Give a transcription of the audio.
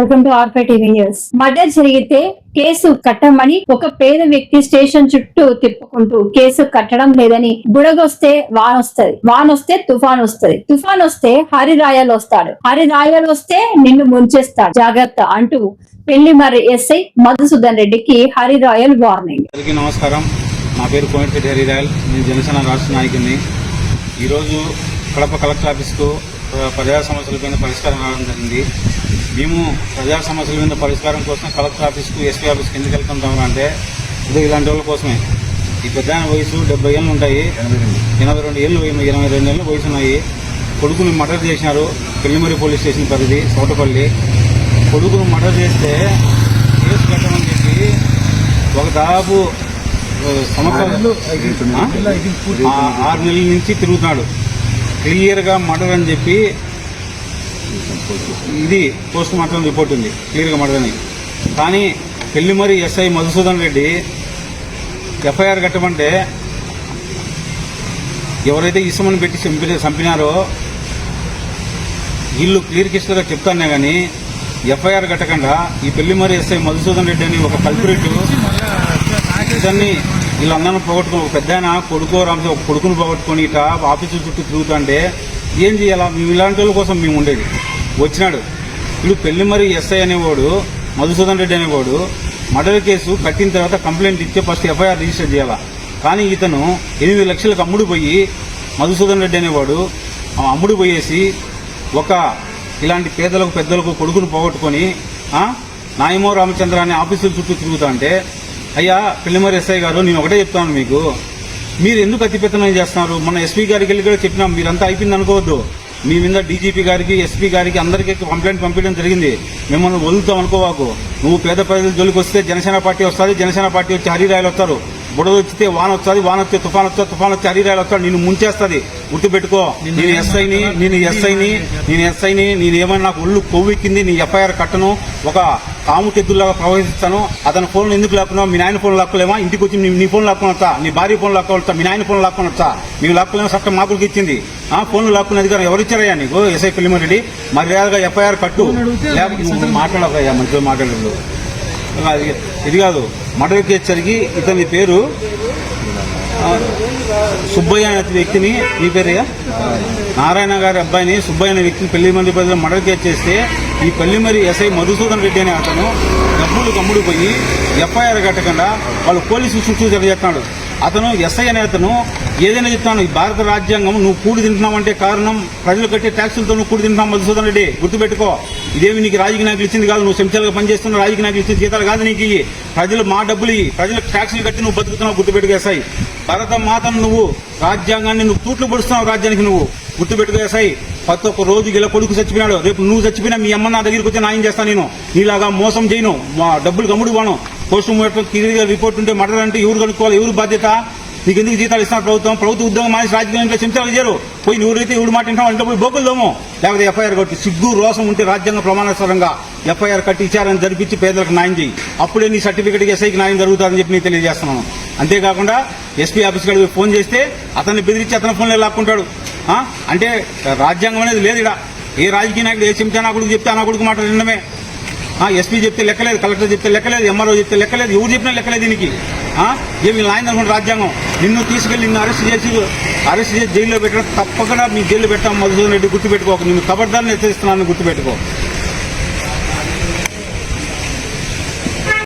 Welcome to ఆర్ఫై TV news murder జరిగితే case కట్టమని ఒక పేద వ్యక్తి స్టేషన్ చుట్టూ తిప్పుకుంటూ కేసు కట్టడం లేదని బుడగొస్తే వాన్ వస్తుంది. వాన్ వానొస్తే తుఫాన్ వస్తుంది. తుఫాన్ వస్తే హరిరాయలు వస్తాడు. హరిరాయలు వస్తే నిన్ను ముంచేస్తాడు. జాగ్రత్త అంటూ పెళ్ళి మరి ఎస్ఐ మధుసూదన్ రెడ్డికి హరిరాయల్ వార్నింగ్ నమస్కారం. నా పేరు కోమటిరెడ్డి హరిరాయల్ నేను జనసేన రాష్ట్ర నాయకుడిని. ఈరోజు కడప కలెక్టర్ ఆఫీస్కు ప్రజా సమస్యల మీద పరిష్కారం రావడం జరిగింది. మేము ప్రజా సమస్యల మీద పరిష్కారం కోసం కలెక్టర్ ఆఫీస్కు ఎస్పీ ఆఫీస్కి ఎందుకు వెళ్తుంటాం అంటే ఇది ఇలాంటి వాళ్ళ కోసమే. ఈ పెద్ద వయసు డెబ్బై ఏళ్ళు ఉంటాయి. ఎనభై రెండు. ఏళ్ళు ఎనభై రెండు ఏళ్ళు వయసు ఉన్నాయి. కొడుకుని మర్డర్ చేసినారు పెళ్ళిమరి పోలీస్ స్టేషన్ పరిధి సోటపల్లి కొడుకును మర్డర్ చేస్తే కేసు కట్టమని చెప్పి ఒక దాదాపు ఆ, సంవత్సరం ఆ, ఆ, ఆరు నెలల నుంచి తిరుగుతున్నాడు. క్లియర్గా మర్డర్ అని చెప్పి ఇది పోస్ట్ మార్టం రిపోర్ట్ ఉంది. క్లియర్గా మర్డర్ అని కానీ పెళ్ళిమరి ఎస్ఐ మధుసూదన్ రెడ్డి ఎఫ్ఐఆర్ కట్టమంటే ఎవరైతే ఇసమని పెట్టి చంపిన చంపినారో వీళ్ళు క్లియర్ కిస్ట్గా చెప్తానే కానీ ఎఫ్ఐఆర్ కట్టకుండా ఈ పెళ్ళిమరి ఎస్ఐ మధుసూదన్ రెడ్డి అని ఒక కల్పరేట్ ఇతన్ని వీళ్ళందరిని పోగొట్టుకుని ఒక పెద్ద ఆయన కొడుకో రామతో ఒక కొడుకును పోగొట్టుకొని ఇట ఆఫీసు చుట్టూ తిరుగుతుంటే ఏం చేయాలా? మేము ఇలాంటి వాళ్ళ కోసం మేము ఉండేది. వచ్చినాడు. ఇప్పుడు పెళ్ళి మరి ఎస్ఐ అనేవాడు మధుసూదన్ రెడ్డి అనేవాడు మర్డర్ కేసు కట్టిన తర్వాత కంప్లైంట్ ఇచ్చే ఫస్ట్ ఎఫ్ఐఆర్ రిజిస్టర్ చేయాలా? కానీ ఇతను ఎనిమిది లక్షలకు అమ్ముడు పోయి మధుసూదన్ రెడ్డి అనేవాడు అమ్ముడు పోయేసి ఒక ఇలాంటి పేదలకు పెద్దలకు కొడుకును పోగొట్టుకొని నాయమో రామచంద్ర అనే ఆఫీసుల చుట్టూ తిరుగుతా అంటే అయ్యా పిల్లిమరి ఎస్ఐ గారు నేను ఒకటే చెప్తాను మీకు. మీరు ఎందుకు అతిపెత్తనం చేస్తున్నారు? మన ఎస్పీ గారికి వెళ్ళి కూడా చెప్పినాం మీరంతా అయిపోయింది అనుకోవద్దు. మీ మీద డీజీపీ గారికి ఎస్పీ గారికి అందరికీ కంప్లైంట్ పంపించడం జరిగింది. మిమ్మల్ని వదులుతాం అనుకోవాకు. నువ్వు పేద ప్రజల జోలికి వస్తే జనసేన పార్టీ వస్తుంది జనసేన పార్టీ వచ్చి హరిరాయలు వస్తారు. బుడద వచ్చితే వాన వస్తుంది వాన వస్తే తుఫాన్ వస్తే తుఫాన్ వచ్చి హరిరాయలు వస్తాడు నేను ముంచేస్తుంది. గుర్తుపెట్టుకో. నేను ఎస్ఐని నేను ఎస్ఐని నేను ఎస్ఐని నేను ఏమైనా నాకు ఒళ్ళు కొవ్వెక్కింది నీ ఎఫ్ఐఆర్ కట్టను. ఒక తాము తెద్దులాగా ప్రవహిస్తాను అతని ఫోన్ ఎందుకు లాక్కున్నావు? మీ నాయన ఫోన్ లాక్కోలేమా? ఇంటికి వచ్చి నీ- ఫోన్ లాక్కొని వస్తా నీ భార్య ఫోన్ లాక్కొని వస్తా మీ నాయన ఫోన్ వస్తా మేము లాక్కోలేమో చట్టం మాకులకి ఇచ్చింది. ఆ ఫోన్లు లాక్కునే అధికారం ఎవరు ఇచ్చారయ్యా నీకు? ఎస్ఐ పిల్లిమరెడ్డి మర్యాదగా ఎఫ్ఐఆర్ కట్టు. లేకపోతే నువ్వు మాట్లాడకయ్యా మంచిగా మాట్లాడలేదు ఇది కాదు. మర్డర్ కేసు జరిగి ఇతని పేరు సుబ్బయ్య అనే వ్యక్తిని మీ పేరయ్యా? నారాయణ గారి అబ్బాయిని సుబ్బయ్య అనే వ్యక్తిని పెళ్ళి మంది ప్రజలు మర్డర్ కేసు చేస్తే ఈ పల్లిమరి ఎస్ఐ మధుసూదన్ రెడ్డి అనే అతను డబ్బులు కమ్ముడు పోయి ఎఫ్ఐఆర్ కట్టకుండా వాళ్ళు పోలీసులు చుట్టూ చేస్తున్నాడు. అతను ఎస్ఐ అనే అతను ఏదైనా చెప్తాను ఈ భారత రాజ్యాంగం నువ్వు కూడి తింటున్నావంటే కారణం ప్రజలు కట్టే ట్యాక్సులతో నువ్వు కూడి తింటున్నావు మధుసూదన్ రెడ్డి. గుర్తుపెట్టుకో ఇదేమి నీకు రాజకీయ నాయకులు ఇచ్చింది కాదు నువ్వు చెంచాలుగా పనిచేస్తున్న రాజకీయ నాయకులు ఇచ్చిన జీతాలు కాదు నీకు ప్రజలు మా డబ్బులు ఇవి. ప్రజలకు ట్యాక్సులు కట్టి నువ్వు బతుకుతున్నావు గుర్తుపెట్టుకు ఎస్ఐ. భారత మాతను నువ్వు రాజ్యాంగాన్ని నువ్వు తూట్లు పొడుస్తున్నావు రాజ్యానికి నువ్వు. గుర్తుపెట్టుకు ఎస్ఐ. ప్రతి ఒక్క రోజు ఇలా కొడుకు చచ్చిపోయినాడు. రేపు నువ్వు చచ్చిపోయినా మీ అమ్మ నా దగ్గరికి వచ్చి న్యాయం చేస్తాను నేను. నీలాగా మోసం చేయను. మా డబ్బులు కమ్ముడు పోను. పోస్ట్ మార్టం రిపోర్ట్ ఉంటే మర్డర్ అంటే ఎవరు కనుక్కోవాలి? ఎవరు బాధ్యత? నీకు ఎందుకు జీతాలు ఇస్తున్నారు ప్రభుత్వం? ప్రభుత్వ ఉద్యోగం మానేసి రాజకీయంలో చెంచాలు చేయరు పోయి నువ్వైతే ఎవరు మాట వింటావు? అంటే పోయి బొక్కులదోమో లేకపోతే ఎఫ్ఐఆర్ కట్టి సిగ్గు రోసం ఉంటే రాజ్యాంగ ప్రమాణానుసారంగా ఎఫ్ఐఆర్ కట్టి విచారణ జరిపించి పేదలకు న్యాయం చేయి. అప్పుడే నీ సర్టిఫికేట్ ఎస్ఐకి న్యాయం జరుగుతుందని చెప్పి నేను తెలియజేస్తున్నాను. అంతేకాకుండా ఎస్పీ ఆఫీస్ కాడికి ఫోన్ చేస్తే అతన్ని బెదిరించి అతని ఫోన్లో లాక్కుంటాడు. అంటే రాజ్యాంగం అనేది లేదు ఇక్కడ ఏ రాజకీయ నాయకుడు ఏ చెంచా నా కొడుకు చెప్తే నా కొడుకు మాట వినడమే ఆ, ఎస్పీ చెప్తే లెక్కలేదు కలెక్టర్ చెప్తే లెక్కలేదు ఎంఆర్ఓ చెప్తే లెక్కలేదు ఎవరు చెప్పినా లెక్కలేదు దీనికి. ఏమి నాయన అనుకుంటే రాజ్యాంగం? నిన్ను తీసుకెళ్ళి నిన్ను అరెస్ట్ చేసి అరెస్ట్ చేసి జైల్లో పెట్టడం తప్పకుండా మీ జైల్లో పెట్టాం మధుసూదన్ రెడ్డి గుర్తుపెట్టుకో నిన్ను కబడ్దాన్ని హెచ్చరిస్తున్నాను గుర్తుపెట్టుకో.